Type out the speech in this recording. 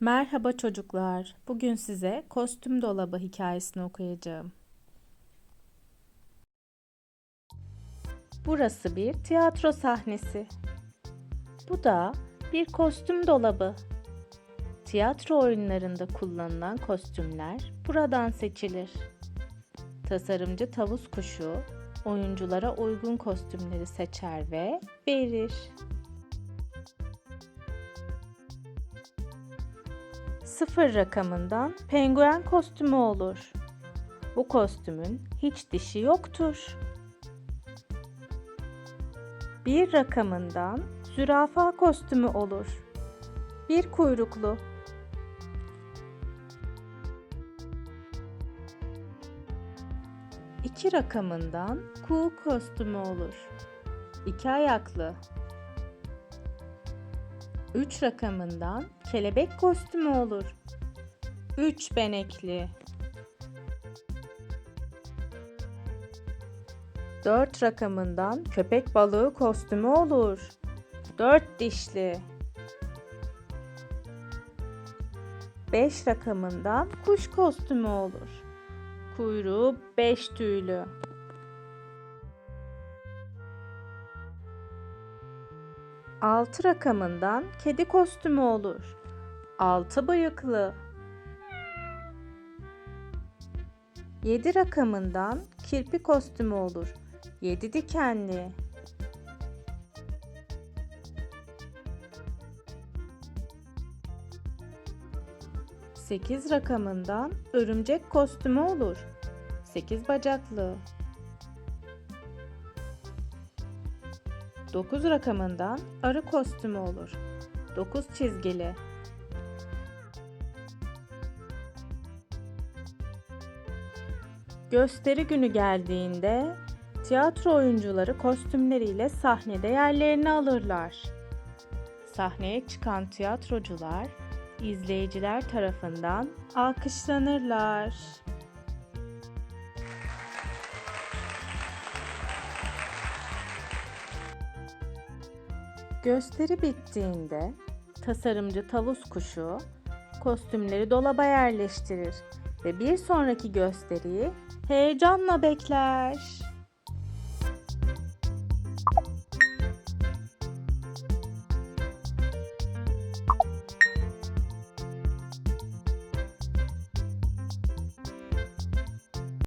Merhaba çocuklar. Bugün size kostüm dolabı hikayesini okuyacağım. Burası bir tiyatro sahnesi. Bu da bir kostüm dolabı. Tiyatro oyunlarında kullanılan kostümler buradan seçilir. Tasarımcı tavus kuşu oyunculara uygun kostümleri seçer ve verir. Sıfır rakamından penguen kostümü olur. Bu kostümün hiç dişi yoktur. Bir rakamından zürafa kostümü olur. Bir kuyruklu. İki rakamından kuğu kostümü olur. İki ayaklı. 3 rakamından kelebek kostümü olur. 3 benekli. 4 rakamından köpek balığı kostümü olur. 4 dişli. 5 rakamından kuş kostümü olur. Kuyruğu 5 tüylü. 6 rakamından kedi kostümü olur. 6 bıyıklı. 7 rakamından kirpi kostümü olur. 7 dikenli. 8 rakamından örümcek kostümü olur. 8 bacaklı. 9 rakamından arı kostümü olur. 9 çizgili. Gösteri günü geldiğinde tiyatro oyuncuları kostümleriyle sahnede yerlerini alırlar. Sahneye çıkan tiyatrocular izleyiciler tarafından alkışlanırlar. Gösteri bittiğinde tasarımcı tavus kuşu kostümleri dolaba yerleştirir ve bir sonraki gösteriyi heyecanla bekler.